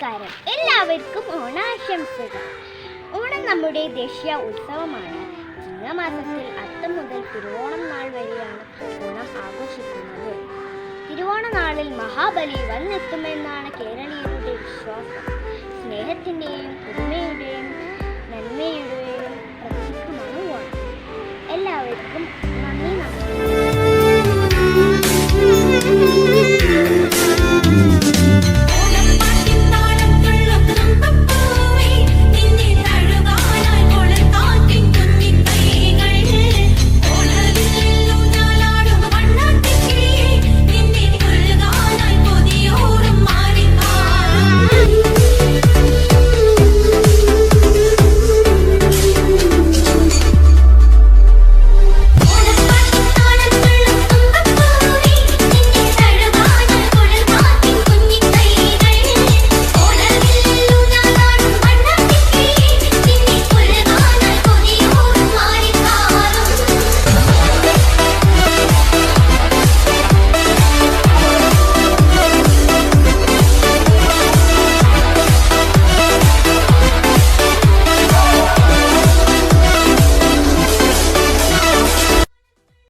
നമസ്കാരം. എല്ലാവർക്കും ഓണാശംസകൾ. ഓണം നമ്മുടെ ദേശീയ ഉത്സവമാണ്. ചിങ്ങമാസത്തിൽ അത്തം മുതൽ തിരുവോണം നാൾ വരെയാണ് ഓണം ആഘോഷിക്കുന്നത്. തിരുവോണ നാളിൽ മഹാബലി വന്നെത്തുമെന്നാണ് കേരളീയരുടെ വിശ്വാസം. സ്നേഹത്തിന്റെയും പുതുമയുടെയും നന്മയുടെയും പ്രതീകമാണ് ഓണം. എല്ലാവർക്കും